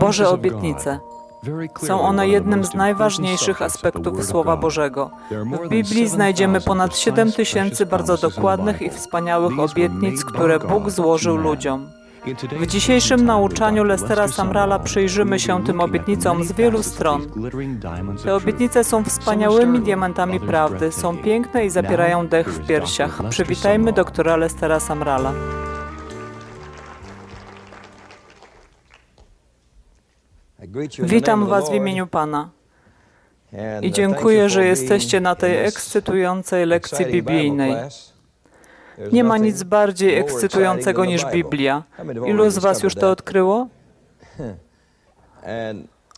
Boże obietnice. Są one jednym z najważniejszych aspektów Słowa Bożego. W Biblii znajdziemy ponad 7 tysięcy bardzo dokładnych i wspaniałych obietnic, które Bóg złożył ludziom. W dzisiejszym nauczaniu Lestera Samrala przyjrzymy się tym obietnicom z wielu stron. Te obietnice są wspaniałymi diamentami prawdy, są piękne i zapierają dech w piersiach. Przywitajmy doktora Lestera Samrala. Witam Was w imieniu Pana i dziękuję, że jesteście na tej ekscytującej lekcji biblijnej. Nie ma nic bardziej ekscytującego niż Biblia. Ilu z Was już to odkryło?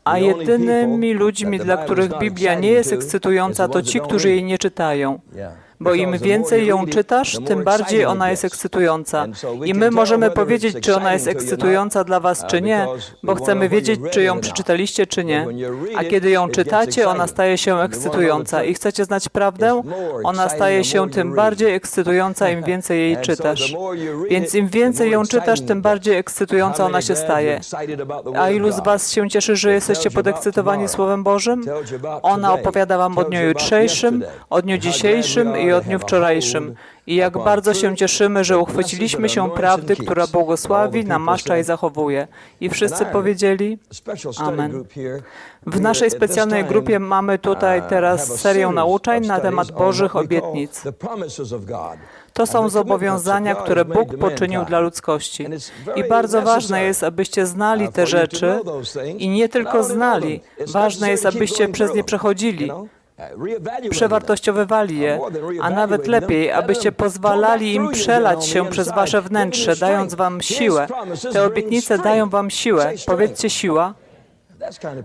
A jedynymi ludźmi, dla których Biblia nie jest ekscytująca, to ci, którzy jej nie czytają. Bo im więcej ją czytasz, tym bardziej ona jest ekscytująca. I my możemy powiedzieć, czy ona jest ekscytująca dla Was, czy nie, bo chcemy wiedzieć, czy ją przeczytaliście, czy nie. A kiedy ją czytacie, ona staje się ekscytująca. I chcecie znać prawdę? Ona staje się tym bardziej ekscytująca, im więcej jej czytasz. Więc im więcej ją czytasz, tym bardziej ekscytująca ona się staje. A ilu z Was się cieszy, że jesteście podekscytowani Słowem Bożym? Ona opowiada Wam o dniu jutrzejszym, o dniu dzisiejszym i o dniu wczorajszym. I jak bardzo się cieszymy, że uchwyciliśmy się prawdy, która błogosławi, namaszcza i zachowuje. I wszyscy powiedzieli Amen. W naszej specjalnej grupie mamy tutaj teraz serię nauczań na temat Bożych obietnic. To są zobowiązania, które Bóg poczynił dla ludzkości. I bardzo ważne jest, abyście znali te rzeczy i nie tylko znali, ważne jest, abyście przez nie przechodzili, przewartościowywali je, a nawet lepiej, abyście pozwalali im przelać się przez wasze wnętrze, dając wam siłę. Te obietnice dają wam siłę. Powiedzcie siła.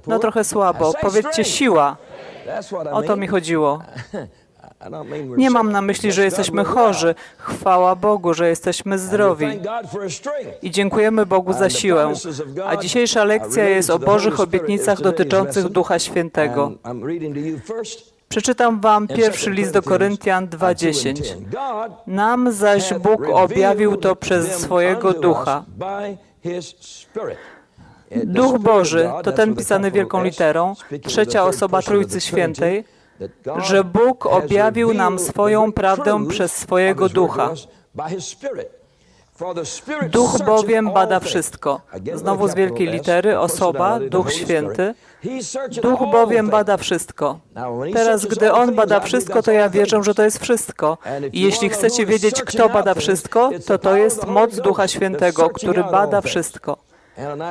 No trochę słabo. Powiedzcie siła. O to mi chodziło. Nie mam na myśli, że jesteśmy chorzy. Chwała Bogu, że jesteśmy zdrowi. I dziękujemy Bogu za siłę. A dzisiejsza lekcja jest o Bożych obietnicach dotyczących Ducha Świętego. Przeczytam wam pierwszy list do Koryntian 2:10. Nam zaś Bóg objawił to przez swojego ducha. Duch Boży to ten pisany wielką literą, trzecia osoba Trójcy Świętej, że Bóg objawił nam swoją prawdę przez swojego ducha. Duch bowiem bada wszystko. Znowu z wielkiej litery, osoba, Duch Święty. Duch bowiem bada wszystko. Teraz, gdy On bada wszystko, to ja wierzę, że to jest wszystko. I jeśli chcecie wiedzieć, kto bada wszystko, to to jest moc Ducha Świętego, który bada wszystko.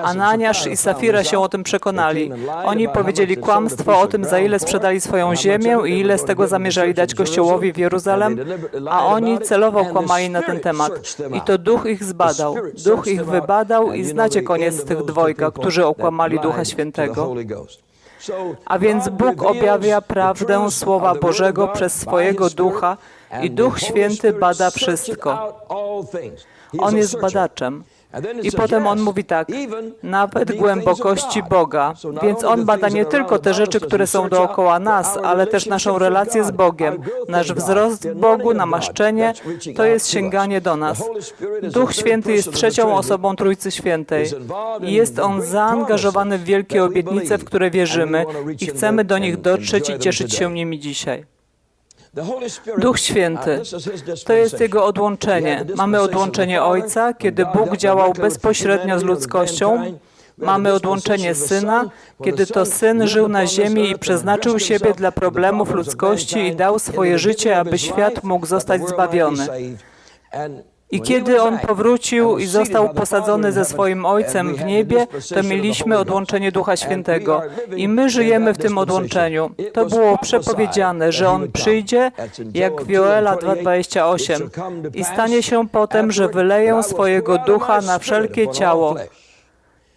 Ananiasz i Safira się o tym przekonali. Oni powiedzieli kłamstwo o tym, za ile sprzedali swoją ziemię i ile z tego zamierzali dać Kościołowi w Jeruzalem, a oni celowo kłamali na ten temat. I to Duch ich zbadał. Duch ich wybadał i znacie koniec tych dwojga, którzy okłamali Ducha Świętego. A więc Bóg objawia prawdę Słowa Bożego przez swojego Ducha i Duch Święty bada wszystko. On jest badaczem. I potem on mówi tak, nawet głębokości Boga. Więc on bada nie tylko te rzeczy, które są dookoła nas, ale też naszą relację z Bogiem, nasz wzrost w Bogu, namaszczenie, to jest sięganie do nas. Duch Święty jest trzecią osobą Trójcy Świętej. I jest on zaangażowany w wielkie obietnice, w które wierzymy i chcemy do nich dotrzeć i cieszyć się nimi dzisiaj. Duch Święty to jest Jego odłączenie. Mamy odłączenie Ojca, kiedy Bóg działał bezpośrednio z ludzkością. Mamy odłączenie Syna, kiedy to Syn żył na ziemi i przeznaczył siebie dla problemów ludzkości i dał swoje życie, aby świat mógł zostać zbawiony. I kiedy On powrócił i został posadzony ze swoim Ojcem w niebie, to mieliśmy odłączenie Ducha Świętego. I my żyjemy w tym odłączeniu. To było przepowiedziane, że On przyjdzie, jak w Joela 2,28 i stanie się potem, że wyleję swojego Ducha na wszelkie ciało.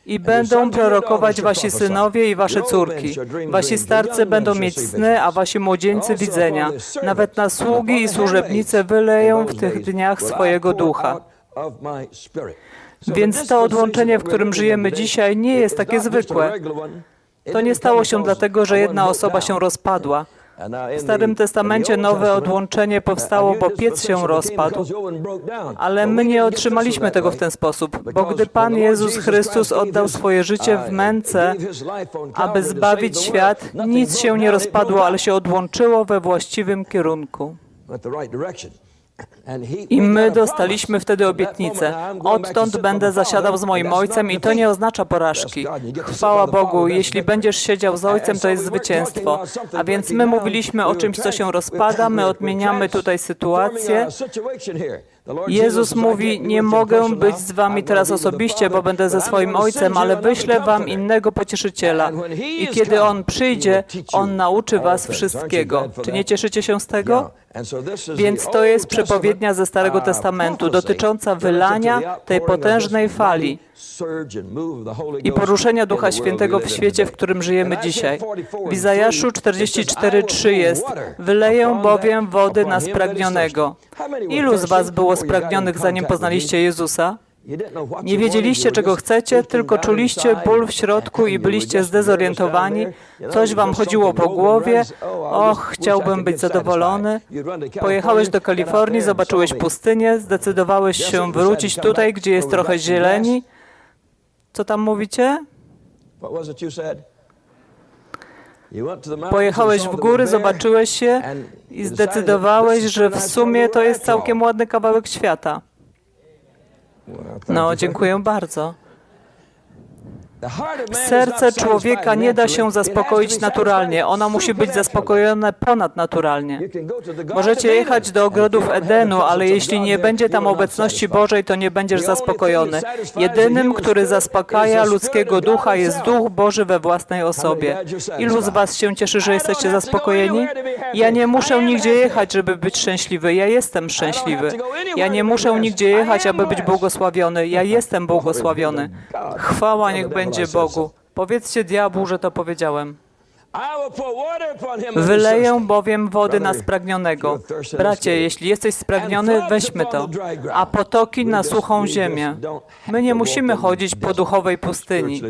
I będą prorokować wasi synowie i wasze córki. Wasi starcy będą mieć sny, a wasi młodzieńcy widzenia. Nawet na sługi i służebnice wyleją w tych dniach swojego ducha. Więc to odłączenie, w którym żyjemy dzisiaj, nie jest takie zwykłe. To nie stało się dlatego, że jedna osoba się rozpadła. W Starym Testamencie nowe odłączenie powstało, bo piec się rozpadł. Ale my nie otrzymaliśmy tego w ten sposób, bo gdy Pan Jezus Chrystus oddał swoje życie w męce, aby zbawić świat, nic się nie rozpadło, ale się odłączyło we właściwym kierunku. I my dostaliśmy wtedy obietnicę. Odtąd będę zasiadał z moim ojcem i to nie oznacza porażki. Chwała Bogu, jeśli będziesz siedział z ojcem, to jest zwycięstwo. A więc my mówiliśmy o czymś, co się rozpada, my odmieniamy tutaj sytuację. Jezus mówi, nie mogę być z wami teraz osobiście, bo będę ze swoim Ojcem, ale wyślę wam innego pocieszyciela. I kiedy On przyjdzie, On nauczy was wszystkiego. Czy nie cieszycie się z tego? Więc to jest przepowiednia ze Starego Testamentu dotycząca wylania tej potężnej fali i poruszenia Ducha Świętego w świecie, w którym żyjemy dzisiaj. W Izajaszu 44:3 jest: Wyleję bowiem wody na spragnionego. Ilu z was było spragnionych, zanim poznaliście Jezusa? Nie wiedzieliście, czego chcecie, tylko czuliście ból w środku i byliście zdezorientowani. Coś wam chodziło po głowie. Och, chciałbym być zadowolony. Pojechałeś do Kalifornii, zobaczyłeś pustynię, zdecydowałeś się wrócić tutaj, gdzie jest trochę zieleni. Co tam mówicie? Pojechałeś w góry, zobaczyłeś je i zdecydowałeś, że w sumie to jest całkiem ładny kawałek świata. No, dziękuję bardzo. Serce człowieka nie da się zaspokoić naturalnie. Ono musi być zaspokojone ponadnaturalnie. Możecie jechać do ogrodów Edenu, ale jeśli nie będzie tam obecności Bożej, to nie będziesz zaspokojony. Jedynym, który zaspokaja ludzkiego ducha, jest Duch Boży we własnej osobie. Ilu z Was się cieszy, że jesteście zaspokojeni? Ja nie muszę nigdzie jechać, żeby być szczęśliwy. Ja jestem szczęśliwy. Ja nie muszę nigdzie jechać, aby być błogosławiony. Ja jestem błogosławiony. Chwała niech będzie Bogu. Powiedzcie diabłu, że to powiedziałem. Wyleję bowiem wody na spragnionego. Bracie, jeśli jesteś spragniony, weźmy to. A potoki na suchą ziemię. My nie musimy chodzić po duchowej pustyni.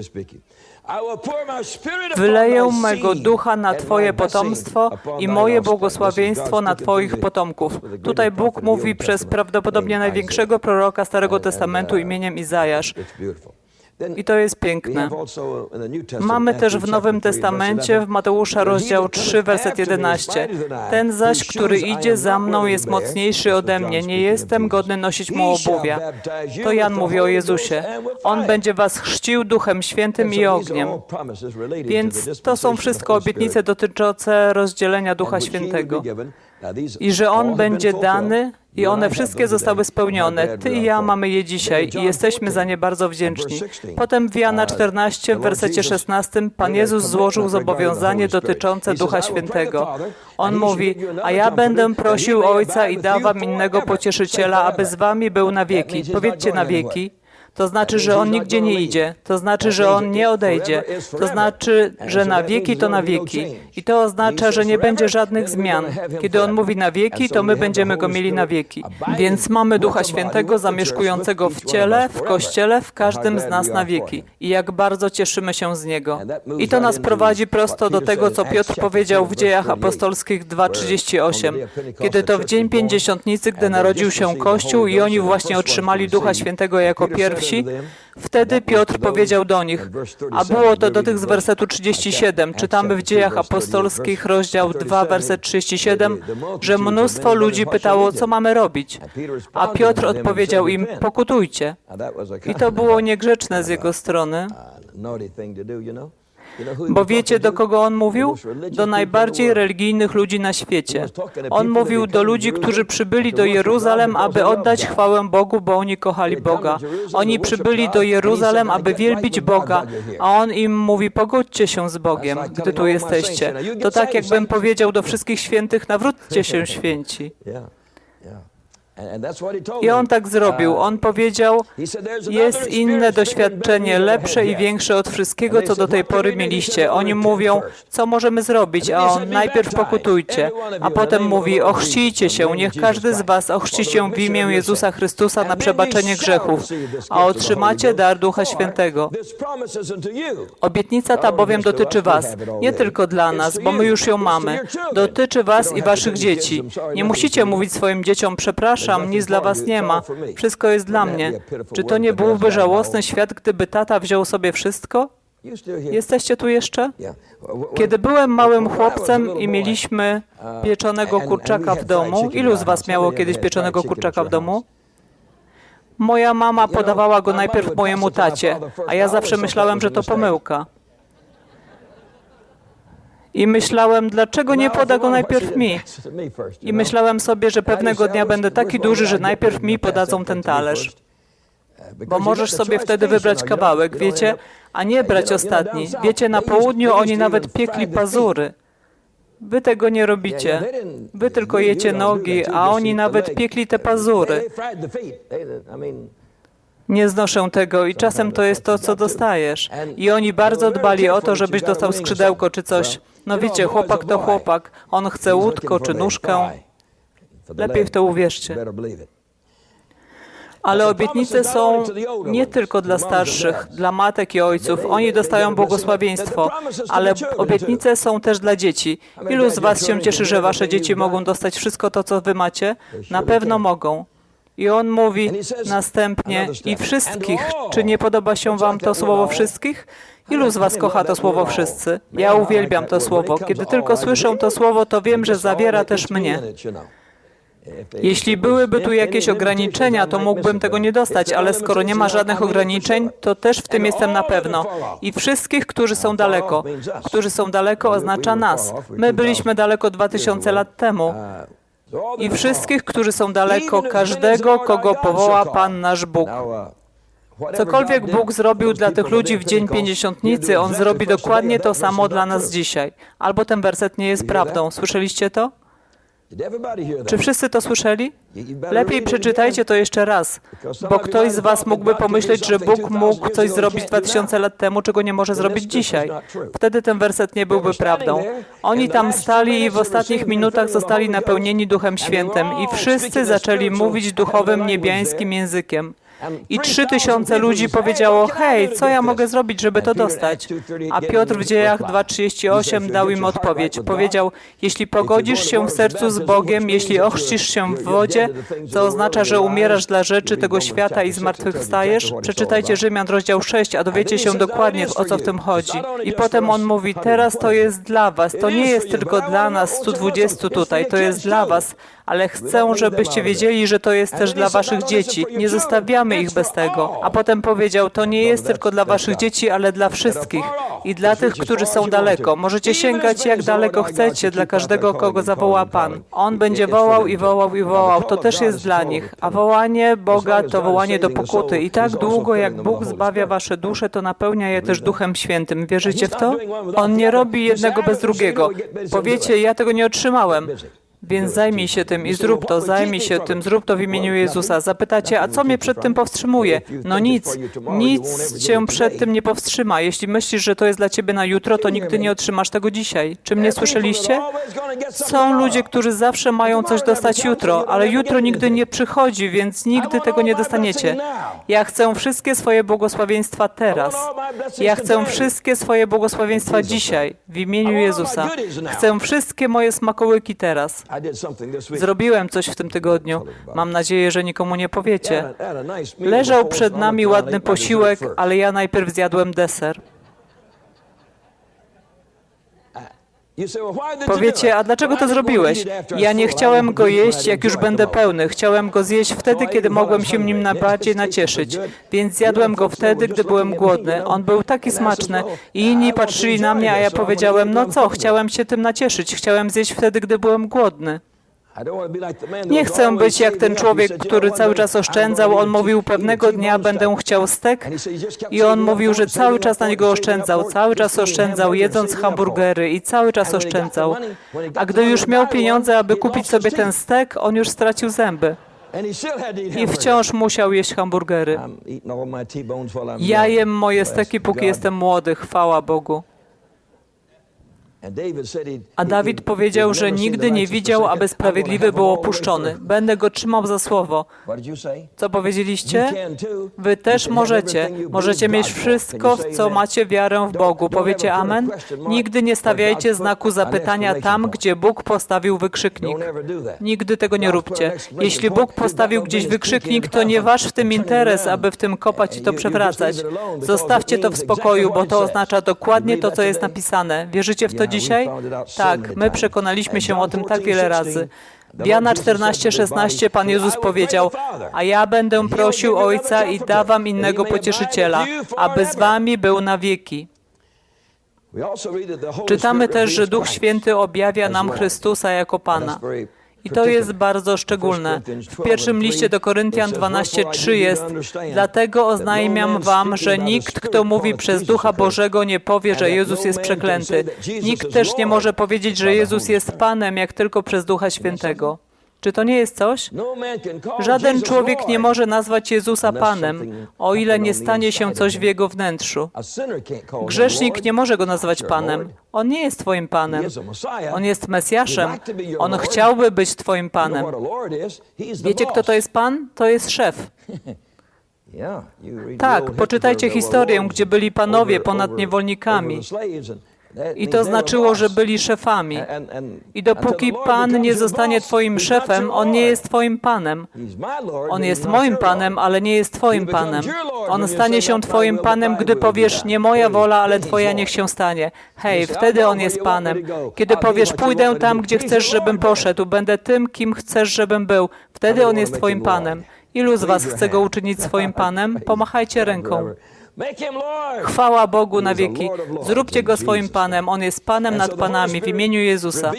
Wyleję mego ducha na Twoje potomstwo i moje błogosławieństwo na Twoich potomków. Tutaj Bóg mówi przez prawdopodobnie największego proroka Starego Testamentu imieniem Izajasz. I to jest piękne. Mamy też w Nowym Testamencie, w Mateusza rozdział 3, werset 11. Ten zaś, który idzie za mną, jest mocniejszy ode mnie. Nie jestem godny nosić mu obuwia. To Jan mówi o Jezusie. On będzie was chrzcił Duchem Świętym i ogniem. Więc to są wszystko obietnice dotyczące rozdzielenia Ducha Świętego. I że On będzie dany i one wszystkie zostały spełnione. Ty i ja mamy je dzisiaj i jesteśmy za nie bardzo wdzięczni. Potem w Jana 14, w wersecie 16, Pan Jezus złożył zobowiązanie dotyczące Ducha Świętego. On mówi, a ja będę prosił Ojca i da wam innego pocieszyciela, aby z wami był na wieki. Powiedzcie na wieki. To znaczy, że on nigdzie nie idzie. To znaczy, że on nie odejdzie. To znaczy, że na wieki to na wieki. I to oznacza, że nie będzie żadnych zmian. Kiedy on mówi na wieki, to my będziemy go mieli na wieki. Więc mamy Ducha Świętego zamieszkującego w ciele, w kościele, w każdym z nas na wieki. I jak bardzo cieszymy się z niego. I to nas prowadzi prosto do tego, co Piotr powiedział w Dziejach Apostolskich 2:38. Kiedy to w dzień pięćdziesiątnicy, gdy narodził się Kościół i oni właśnie otrzymali Ducha Świętego jako pierwsi, Wtedy Piotr powiedział do nich, a było to do tych z wersetu 37, czytamy w Dziejach Apostolskich, rozdział 2, werset 37, że mnóstwo ludzi pytało, co mamy robić. A Piotr odpowiedział im, pokutujcie. I to było niegrzeczne z jego strony. Bo wiecie, do kogo on mówił? Do najbardziej religijnych ludzi na świecie. On mówił do ludzi, którzy przybyli do Jeruzalem, aby oddać chwałę Bogu, bo oni kochali Boga. Oni przybyli do Jeruzalem, aby wielbić Boga, a on im mówi: Pogódźcie się z Bogiem, gdy tu jesteście. To tak, jakbym powiedział do wszystkich świętych: nawróćcie się święci. I on tak zrobił. On powiedział, jest inne doświadczenie, lepsze i większe od wszystkiego, co do tej pory mieliście. Oni mówią, co możemy zrobić, a on najpierw pokutujcie, a potem mówi, ochrzcijcie się, niech każdy z was ochrzci się w imię Jezusa Chrystusa na przebaczenie grzechów, a otrzymacie dar Ducha Świętego. Obietnica ta bowiem dotyczy was, nie tylko dla nas, bo my już ją mamy. Dotyczy was i waszych dzieci. Nie musicie mówić swoim dzieciom, przepraszam, nic dla was nie ma, wszystko jest dla mnie. Czy to nie byłby żałosny świat, gdyby tata wziął sobie wszystko? Jesteście tu jeszcze? Kiedy byłem małym chłopcem i mieliśmy pieczonego kurczaka w domu, ilu z was miało kiedyś pieczonego kurczaka w domu? Moja mama podawała go najpierw mojemu tacie, a ja zawsze myślałem, że to pomyłka. I myślałem, dlaczego nie poda go najpierw mi? I myślałem sobie, że pewnego dnia będę taki duży, że najpierw mi podadzą ten talerz. Bo możesz sobie wtedy wybrać kawałek, wiecie, a nie brać ostatni. Wiecie, na południu oni nawet piekli pazury. Wy tego nie robicie. Wy tylko jecie nogi, a oni nawet piekli te pazury. Nie znoszę tego i czasem to jest to, co dostajesz. I oni bardzo dbali o to, żebyś dostał skrzydełko czy coś. No wiecie, chłopak to chłopak. On chce łódko czy nóżkę. Lepiej w to uwierzcie. Ale obietnice są nie tylko dla starszych, dla matek i ojców. Oni dostają błogosławieństwo, ale obietnice są też dla dzieci. Ilu z Was się cieszy, że Wasze dzieci mogą dostać wszystko to, co Wy macie? Na pewno mogą. I on mówi następnie i wszystkich. Czy nie podoba się wam to słowo wszystkich? Ilu z was kocha to słowo wszyscy? Ja uwielbiam to słowo. Kiedy tylko słyszę to słowo, to wiem, że zawiera też mnie. Jeśli byłyby tu jakieś ograniczenia, to mógłbym tego nie dostać, ale skoro nie ma żadnych ograniczeń, to też w tym jestem na pewno. I wszystkich, którzy są daleko. Którzy są daleko oznacza nas. My byliśmy daleko 2000 lat temu. I wszystkich, którzy są daleko, każdego, kogo powoła Pan nasz Bóg. Cokolwiek Bóg zrobił dla tych ludzi w Dzień Pięćdziesiątnicy, On zrobi dokładnie to samo dla nas dzisiaj. Albo ten werset nie jest prawdą. Słyszeliście to? Czy wszyscy to słyszeli? Lepiej przeczytajcie to jeszcze raz, bo ktoś z Was mógłby pomyśleć, że Bóg mógł coś zrobić 2000 lat temu, czego nie może zrobić dzisiaj. Wtedy ten werset nie byłby prawdą. Oni tam stali i w ostatnich minutach zostali napełnieni Duchem Świętym i wszyscy zaczęli mówić duchowym niebiańskim językiem. I trzy tysiące ludzi powiedziało, hej, co ja mogę zrobić, żeby to dostać? A Piotr w dziejach 2.38 dał im odpowiedź. Powiedział, jeśli pogodzisz się w sercu z Bogiem, jeśli ochrzcisz się w wodzie, co oznacza, że umierasz dla rzeczy tego świata i zmartwychwstajesz, przeczytajcie Rzymian rozdział 6, a dowiecie się dokładnie, o co w tym chodzi. I potem on mówi, teraz to jest dla was, to nie jest tylko dla nas 120 tutaj, to jest dla was, ale chcę, żebyście wiedzieli, że to jest też dla waszych dzieci. Nie zostawiamy ich bez tego. A potem powiedział, to nie jest tylko dla waszych dzieci, ale dla wszystkich i dla tych, którzy są daleko. Możecie sięgać jak daleko chcecie dla każdego, kogo zawoła Pan. On będzie wołał i wołał i wołał. To też jest dla nich. A wołanie Boga to wołanie do pokuty. I tak długo, jak Bóg zbawia wasze dusze, to napełnia je też Duchem Świętym. Wierzycie w to? On nie robi jednego bez drugiego. Powiecie, ja tego nie otrzymałem. Więc zajmij się tym i zrób to, zajmij się tym, zrób to w imieniu Jezusa. Zapytacie, a co mnie przed tym powstrzymuje? No nic, nic cię przed tym nie powstrzyma. Jeśli myślisz, że to jest dla ciebie na jutro, to nigdy nie otrzymasz tego dzisiaj. Czy mnie słyszeliście? Są ludzie, którzy zawsze mają coś dostać jutro, ale jutro nigdy nie przychodzi, więc nigdy tego nie dostaniecie. Ja chcę wszystkie swoje błogosławieństwa teraz. Ja chcę wszystkie swoje błogosławieństwa dzisiaj, w imieniu Jezusa. Chcę wszystkie moje smakołyki teraz. Zrobiłem coś w tym tygodniu. Mam nadzieję, że nikomu nie powiecie. Leżał przed nami ładny posiłek, ale ja najpierw zjadłem deser. Powiecie, a dlaczego to zrobiłeś? Ja nie chciałem go jeść, jak już będę pełny. Chciałem go zjeść wtedy, kiedy mogłem się nim najbardziej nacieszyć. Więc zjadłem go wtedy, gdy byłem głodny. On był taki smaczny. I inni patrzyli na mnie, a ja powiedziałem, no co, chciałem się tym nacieszyć. Chciałem zjeść wtedy, gdy byłem głodny. Nie chcę być jak ten człowiek, który cały czas oszczędzał. On mówił, pewnego dnia będę chciał stek i on mówił, że cały czas na niego oszczędzał, cały czas oszczędzał, jedząc hamburgery i cały czas oszczędzał. A gdy już miał pieniądze, aby kupić sobie ten stek, on już stracił zęby. i wciąż musiał jeść hamburgery. Ja jem moje steki, póki jestem młody, chwała Bogu. A Dawid powiedział, że nigdy nie widział, aby sprawiedliwy był opuszczony. Będę go trzymał za słowo. Co powiedzieliście? Wy też możecie. Możecie mieć wszystko, w co macie wiarę w Bogu. Powiecie amen? Nigdy nie stawiajcie znaku zapytania tam, gdzie Bóg postawił wykrzyknik. Nigdy tego nie róbcie. Jeśli Bóg postawił gdzieś wykrzyknik, to nie wasz w tym interes, aby w tym kopać i to przewracać. Zostawcie to w spokoju, bo to oznacza dokładnie to, co jest napisane. Wierzycie w to dzisiaj? Tak, my przekonaliśmy się o tym tak wiele razy. W Jana 14:16 Pan Jezus powiedział: A ja będę prosił Ojca i dawam innego pocieszyciela, aby z wami był na wieki. Czytamy też, że Duch Święty objawia nam Chrystusa jako Pana. I to jest bardzo szczególne. W pierwszym liście do Koryntian 12:3 jest: Dlatego oznajmiam wam, że nikt, kto mówi przez Ducha Bożego, nie powie, że Jezus jest przeklęty. Nikt też nie może powiedzieć, że Jezus jest Panem, jak tylko przez Ducha Świętego. Czy to nie jest coś? Żaden człowiek nie może nazwać Jezusa Panem, o ile nie stanie się coś w jego wnętrzu. Grzesznik nie może go nazwać Panem. On nie jest Twoim Panem. On jest Mesjaszem. On chciałby być Twoim Panem. Wiecie, kto to jest Pan? To jest szef. Tak, poczytajcie historię, gdzie byli panowie ponad niewolnikami. I to znaczyło, że byli szefami. I dopóki Pan nie zostanie Twoim szefem, On nie jest Twoim Panem. On jest moim Panem, ale nie jest Twoim Panem. On stanie się Twoim Panem, gdy powiesz, nie moja wola, ale Twoja niech się stanie. Hej, wtedy On jest Panem. Kiedy powiesz, pójdę tam, gdzie chcesz, żebym poszedł, będę tym, kim chcesz, żebym był, wtedy On jest Twoim Panem. Ilu z Was chce Go uczynić swoim Panem? Pomachajcie ręką. Chwała Bogu na wieki. Zróbcie Go swoim Panem. On jest Panem nad Panami w imieniu Jezusa.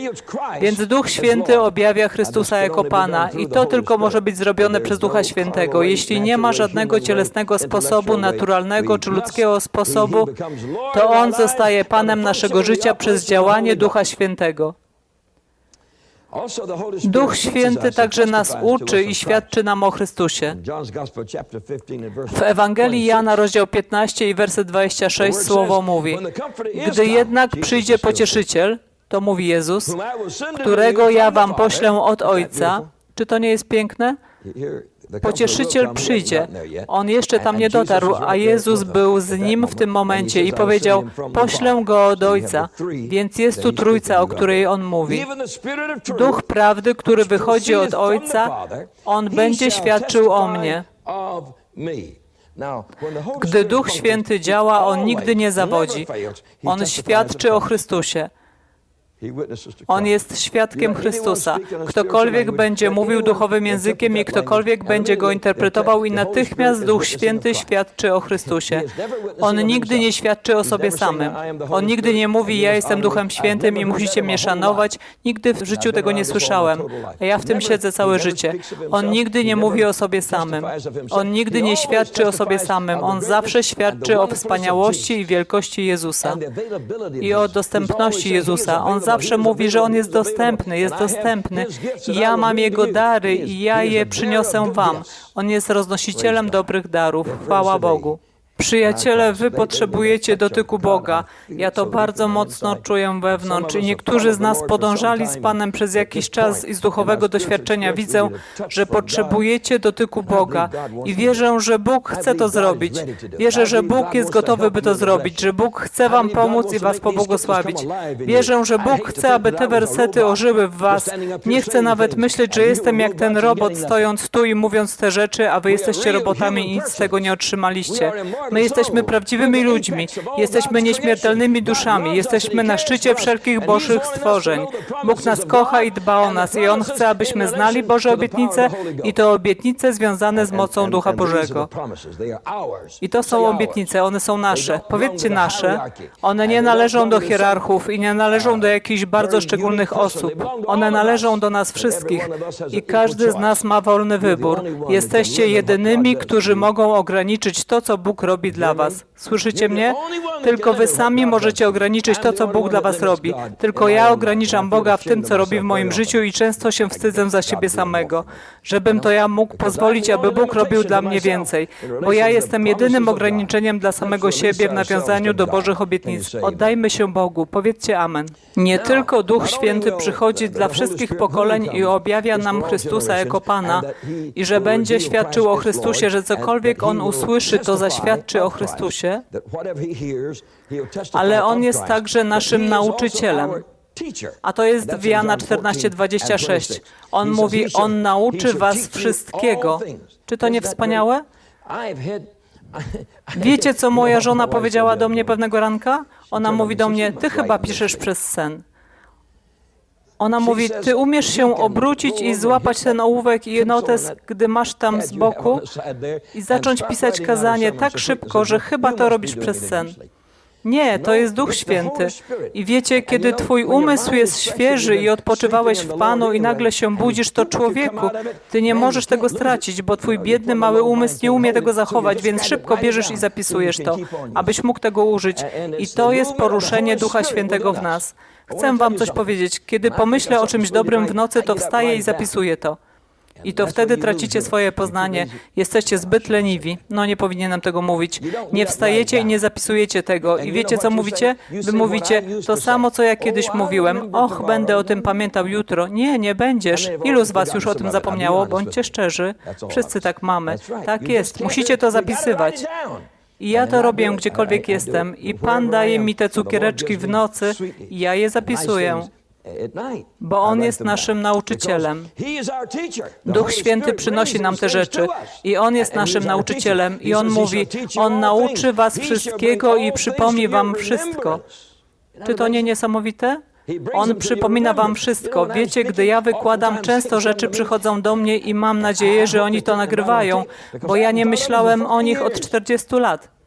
Więc Duch Święty objawia Chrystusa jako Pana i to tylko może być zrobione przez Ducha Świętego. Jeśli nie ma żadnego cielesnego sposobu, naturalnego czy ludzkiego sposobu, to On zostaje Panem naszego życia przez działanie Ducha Świętego. Duch Święty także nas uczy i świadczy nam o Chrystusie. W Ewangelii Jana, rozdział 15 i werset 26 słowo mówi: Gdy jednak przyjdzie pocieszyciel, to mówi Jezus, którego ja wam poślę od Ojca. Czy to nie jest piękne? Pocieszyciel przyjdzie. On jeszcze tam nie dotarł, a Jezus był z nim w tym momencie i powiedział: Poślę go od Ojca. Więc jest tu trójca, o której on mówi. Duch prawdy, który wychodzi od Ojca, on będzie świadczył o mnie. Gdy Duch Święty działa, on nigdy nie zawodzi. On świadczy o Chrystusie. On jest świadkiem Chrystusa. Ktokolwiek będzie mówił duchowym językiem i ktokolwiek będzie go interpretował i natychmiast Duch Święty świadczy o Chrystusie. On nigdy nie świadczy o sobie samym. On nigdy nie mówi, ja jestem Duchem Świętym i musicie mnie szanować. Nigdy w życiu tego nie słyszałem. A ja w tym siedzę całe życie. On nigdy nie mówi o sobie samym. On nigdy nie świadczy o sobie samym. On zawsze świadczy o wspaniałości i wielkości Jezusa i o dostępności Jezusa. On zawsze mówi, że On jest dostępny, jest dostępny. Ja mam Jego dary i ja je przyniosę Wam. On jest roznosicielem dobrych darów. Chwała Bogu. Przyjaciele, wy potrzebujecie dotyku Boga. Ja to bardzo mocno czuję wewnątrz i niektórzy z nas podążali z Panem przez jakiś czas i z duchowego doświadczenia widzę, że potrzebujecie dotyku Boga i wierzę, że Bóg chce to zrobić. Wierzę, że Bóg jest gotowy, by to zrobić, że Bóg chce wam pomóc i was pobłogosławić. Wierzę, że Bóg chce, aby te wersety ożyły w was. Nie chcę nawet myśleć, że jestem jak ten robot stojąc tu i mówiąc te rzeczy, a wy jesteście robotami i nic z tego nie otrzymaliście. My jesteśmy prawdziwymi ludźmi, jesteśmy nieśmiertelnymi duszami, jesteśmy na szczycie wszelkich bożych stworzeń. Bóg nas kocha i dba o nas i On chce, abyśmy znali Boże obietnice i to obietnice związane z mocą Ducha Bożego. I to są obietnice, one są nasze. Powiedzcie nasze. One nie należą do hierarchów i nie należą do jakichś bardzo szczególnych osób. One należą do nas wszystkich. i każdy z nas ma wolny wybór. Jesteście jedynymi, którzy mogą ograniczyć to, co Bóg robi robi dla was. Słyszycie mnie? Tylko wy sami możecie ograniczyć to, co Bóg dla was robi. Tylko ja ograniczam Boga w tym, co robi w moim życiu i często się wstydzę za siebie samego. Żebym to ja mógł pozwolić, aby Bóg robił dla mnie więcej. Bo ja jestem jedynym ograniczeniem dla samego siebie w nawiązaniu do Bożych obietnic. Oddajmy się Bogu. Powiedzcie Amen. Nie tylko Duch Święty przychodzi dla wszystkich pokoleń i objawia nam Chrystusa jako Pana i że będzie świadczył o Chrystusie, że cokolwiek On usłyszy, to zaświadczy o Chrystusie, ale On jest także naszym nauczycielem. A to jest w Jana 14:26. On mówi, On nauczy was wszystkiego. Czy to nie wspaniałe? Wiecie, co moja żona powiedziała do mnie pewnego ranka? Ona mówi do mnie, ty chyba piszesz przez sen. Ona mówi, ty umiesz się obrócić i złapać ten ołówek i notes, gdy masz tam z boku i zacząć pisać kazanie tak szybko, że chyba to robisz przez sen. Nie, to jest Duch Święty. I wiecie, kiedy Twój umysł jest świeży i odpoczywałeś w Panu i nagle się budzisz, to człowieku, Ty nie możesz tego stracić, bo Twój biedny mały umysł nie umie tego zachować, więc szybko bierzesz i zapisujesz to, abyś mógł tego użyć. I to jest poruszenie Ducha Świętego w nas. Chcę Wam coś powiedzieć. Kiedy pomyślę o czymś dobrym w nocy, to wstaję i zapisuję to. I to wtedy tracicie swoje poznanie. Jesteście zbyt leniwi. No nie powinienem tego mówić. Nie wstajecie i nie zapisujecie tego. I wiecie, co mówicie? Wy mówicie to samo, co ja kiedyś mówiłem. Och, będę o tym pamiętał jutro. Nie, nie będziesz. Ilu z was już o tym zapomniało? Bądźcie szczerzy. Wszyscy tak mamy. Tak jest. Musicie to zapisywać. I ja to robię gdziekolwiek jestem. I Pan daje mi te cukiereczki w nocy i ja je zapisuję. Bo On jest naszym nauczycielem. Duch Święty przynosi nam te rzeczy i On jest naszym nauczycielem i On mówi, On nauczy was wszystkiego i przypomni wam wszystko. Czy to nie niesamowite? On przypomina wam wszystko. Wiecie, gdy ja wykładam, często rzeczy przychodzą do mnie i mam nadzieję, że oni to nagrywają, bo ja nie myślałem o nich od 40 lat.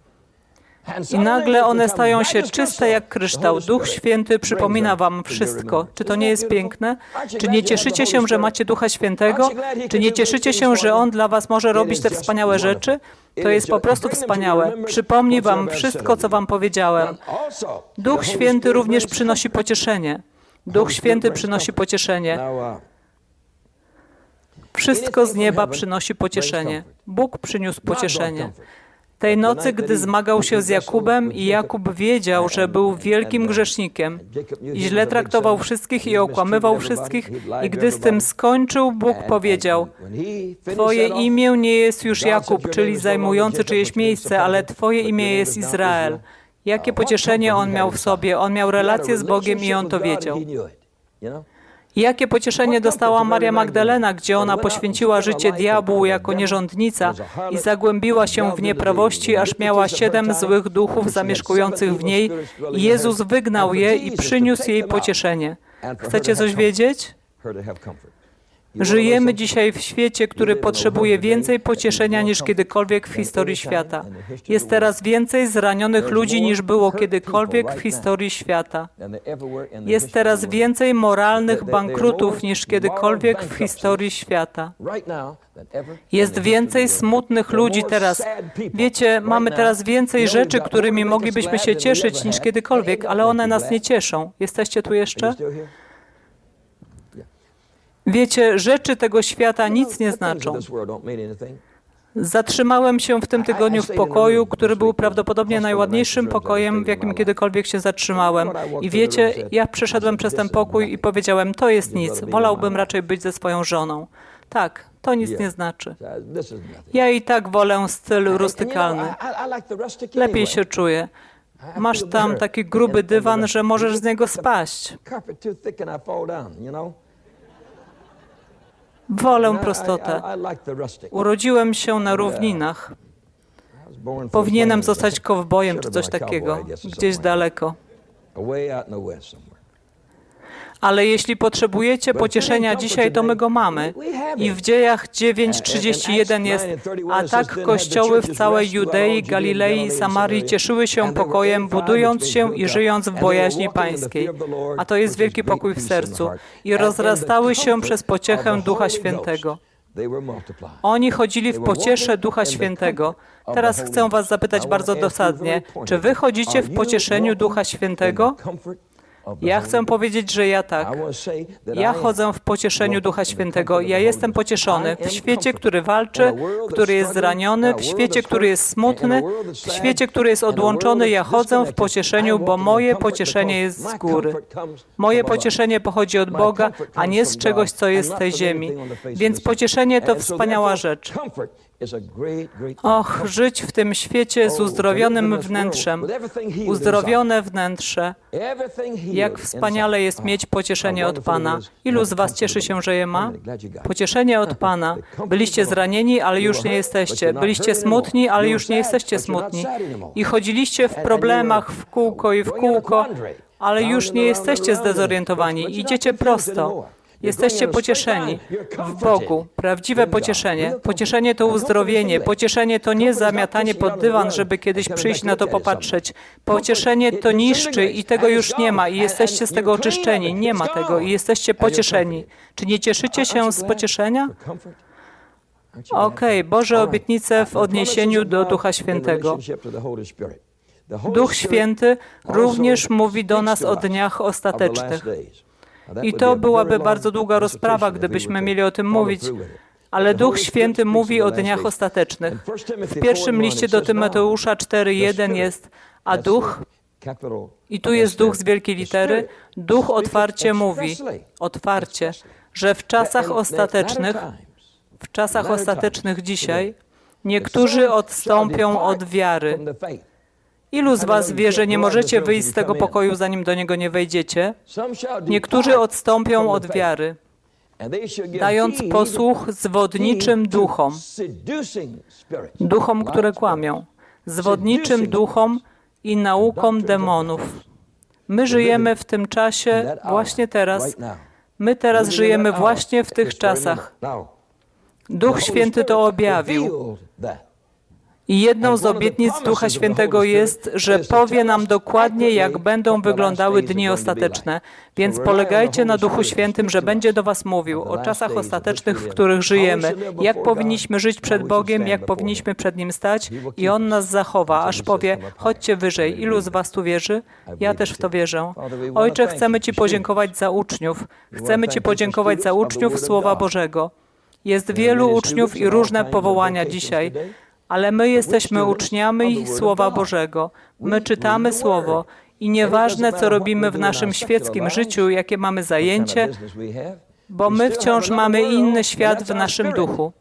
I nagle one stają się czyste jak kryształ. Duch Święty przypomina wam wszystko. Czy to nie jest piękne? Czy nie cieszycie się, że macie Ducha Świętego? Czy nie cieszycie się, że On dla was może robić te wspaniałe rzeczy? To jest po prostu wspaniałe. Przypomni wam wszystko, co wam powiedziałem. Duch Święty również przynosi pocieszenie. Duch Święty przynosi pocieszenie. Wszystko z nieba przynosi pocieszenie. Bóg przyniósł pocieszenie. Tej nocy, gdy zmagał się z Jakubem i Jakub wiedział, że był wielkim grzesznikiem i źle traktował wszystkich i okłamywał wszystkich i gdy z tym skończył, Bóg powiedział, Twoje imię nie jest już Jakub, czyli zajmujący czyjeś miejsce, ale Twoje imię jest Izrael. Jakie pocieszenie on miał w sobie. On miał relację z Bogiem i on to wiedział. Jakie pocieszenie dostała Maria Magdalena, gdzie ona poświęciła życie diabłu jako nierządnica i zagłębiła się w nieprawości, aż miała siedem złych duchów zamieszkujących w niej i Jezus wygnał je i przyniósł jej pocieszenie. Chcecie coś wiedzieć? Żyjemy dzisiaj w świecie, który potrzebuje więcej pocieszenia niż kiedykolwiek w historii świata. Jest teraz więcej zranionych ludzi niż było kiedykolwiek w historii świata. Jest teraz więcej moralnych bankrutów niż kiedykolwiek w historii świata. Jest więcej smutnych ludzi teraz. Wiecie, mamy teraz więcej rzeczy, którymi moglibyśmy się cieszyć niż kiedykolwiek, ale one nas nie cieszą. Jesteście tu jeszcze? Wiecie, rzeczy tego świata nic nie znaczą. Zatrzymałem się w tym tygodniu w pokoju, który był prawdopodobnie najładniejszym pokojem, w jakim kiedykolwiek się zatrzymałem. I wiecie, ja przeszedłem przez ten pokój i powiedziałem, to jest nic, wolałbym raczej być ze swoją żoną. Tak, to nic nie znaczy. Ja i tak wolę styl rustykalny. Lepiej się czuję. Masz tam taki gruby dywan, że możesz z niego spaść. Wolę prostotę. Urodziłem się na równinach. Powinienem zostać kowbojem czy coś takiego, gdzieś daleko. Ale jeśli potrzebujecie pocieszenia dzisiaj, to my go mamy. I w dziejach 9:31 jest, a tak kościoły w całej Judei, Galilei i Samarii cieszyły się pokojem, budując się i żyjąc w bojaźni pańskiej. A to jest wielki pokój w sercu. I rozrastały się przez pociechę Ducha Świętego. Oni chodzili w pociesze Ducha Świętego. Teraz chcę Was zapytać bardzo dosadnie, czy Wy chodzicie w pocieszeniu Ducha Świętego? Ja chcę powiedzieć, że ja tak. Ja chodzę w pocieszeniu Ducha Świętego. Ja jestem pocieszony w świecie, który walczy, który jest zraniony, w świecie, który jest smutny, w świecie, który jest odłączony. Ja chodzę w pocieszeniu, bo moje pocieszenie jest z góry. Moje pocieszenie pochodzi od Boga, a nie z czegoś, co jest z tej ziemi. Więc pocieszenie to wspaniała rzecz. Och, żyć w tym świecie z uzdrowionym wnętrzem. Uzdrowione wnętrze. Jak wspaniale jest mieć pocieszenie od Pana. Ilu z Was cieszy się, że je ma? Pocieszenie od Pana. Byliście zranieni, ale już nie jesteście. Byliście smutni, ale już nie jesteście smutni. I chodziliście w problemach w kółko i w kółko, ale już nie jesteście zdezorientowani. Idziecie prosto. Jesteście pocieszeni w Bogu. Prawdziwe pocieszenie. Pocieszenie to uzdrowienie. Pocieszenie to nie zamiatanie pod dywan, żeby kiedyś przyjść na to popatrzeć. Pocieszenie to niszczy i tego już nie ma i jesteście z tego oczyszczeni. Nie ma tego i jesteście pocieszeni. Czy nie cieszycie się z pocieszenia? Okej, Boże obietnice w odniesieniu do Ducha Świętego. Duch Święty również mówi do nas o dniach ostatecznych. I to byłaby bardzo długa rozprawa, gdybyśmy mieli o tym mówić. Ale Duch Święty mówi o dniach ostatecznych. W pierwszym liście do Tymoteusza 4:1 jest, a Duch, i tu jest Duch z wielkiej litery, Duch otwarcie mówi, otwarcie, że w czasach ostatecznych, w czasach ostatecznych dzisiaj, niektórzy odstąpią od wiary. Ilu z Was wie, że nie możecie wyjść z tego pokoju, zanim do niego nie wejdziecie? Niektórzy odstąpią od wiary, dając posłuch zwodniczym duchom, duchom, które kłamią, zwodniczym duchom i naukom demonów. My żyjemy w tym czasie właśnie teraz. My teraz żyjemy właśnie w tych czasach. Duch Święty to objawił. I jedną z obietnic Ducha Świętego jest, że powie nam dokładnie, jak będą wyglądały dni ostateczne. Więc polegajcie na Duchu Świętym, że będzie do Was mówił o czasach ostatecznych, w których żyjemy, jak powinniśmy żyć przed Bogiem, jak powinniśmy przed Nim stać i On nas zachowa, aż powie, chodźcie wyżej. Ilu z Was tu wierzy? Ja też w to wierzę. Ojcze, chcemy Ci podziękować za uczniów. Chcemy Ci podziękować za uczniów Słowa Bożego. Jest wielu uczniów i różne powołania dzisiaj. Ale my jesteśmy uczniami Słowa Bożego. My czytamy Słowo i nieważne, co robimy w naszym świeckim życiu, jakie mamy zajęcie, bo my wciąż mamy inny świat w naszym duchu.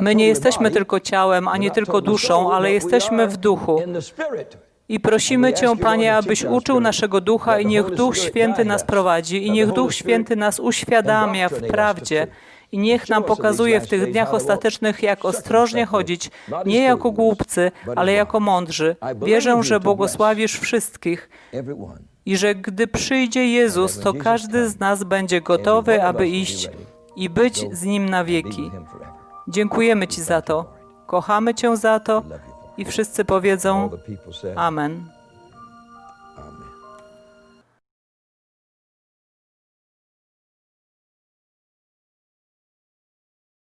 My nie jesteśmy tylko ciałem, ani tylko duszą, ale jesteśmy w duchu. I prosimy Cię, Panie, abyś uczył naszego ducha i niech Duch Święty nas prowadzi i niech Duch Święty nas uświadamia w prawdzie. I niech nam pokazuje w tych dniach ostatecznych, jak ostrożnie chodzić, nie jako głupcy, ale jako mądrzy. Wierzę, że błogosławisz wszystkich i że gdy przyjdzie Jezus, to każdy z nas będzie gotowy, aby iść i być z Nim na wieki. Dziękujemy Ci za to. Kochamy Cię za to i wszyscy powiedzą Amen.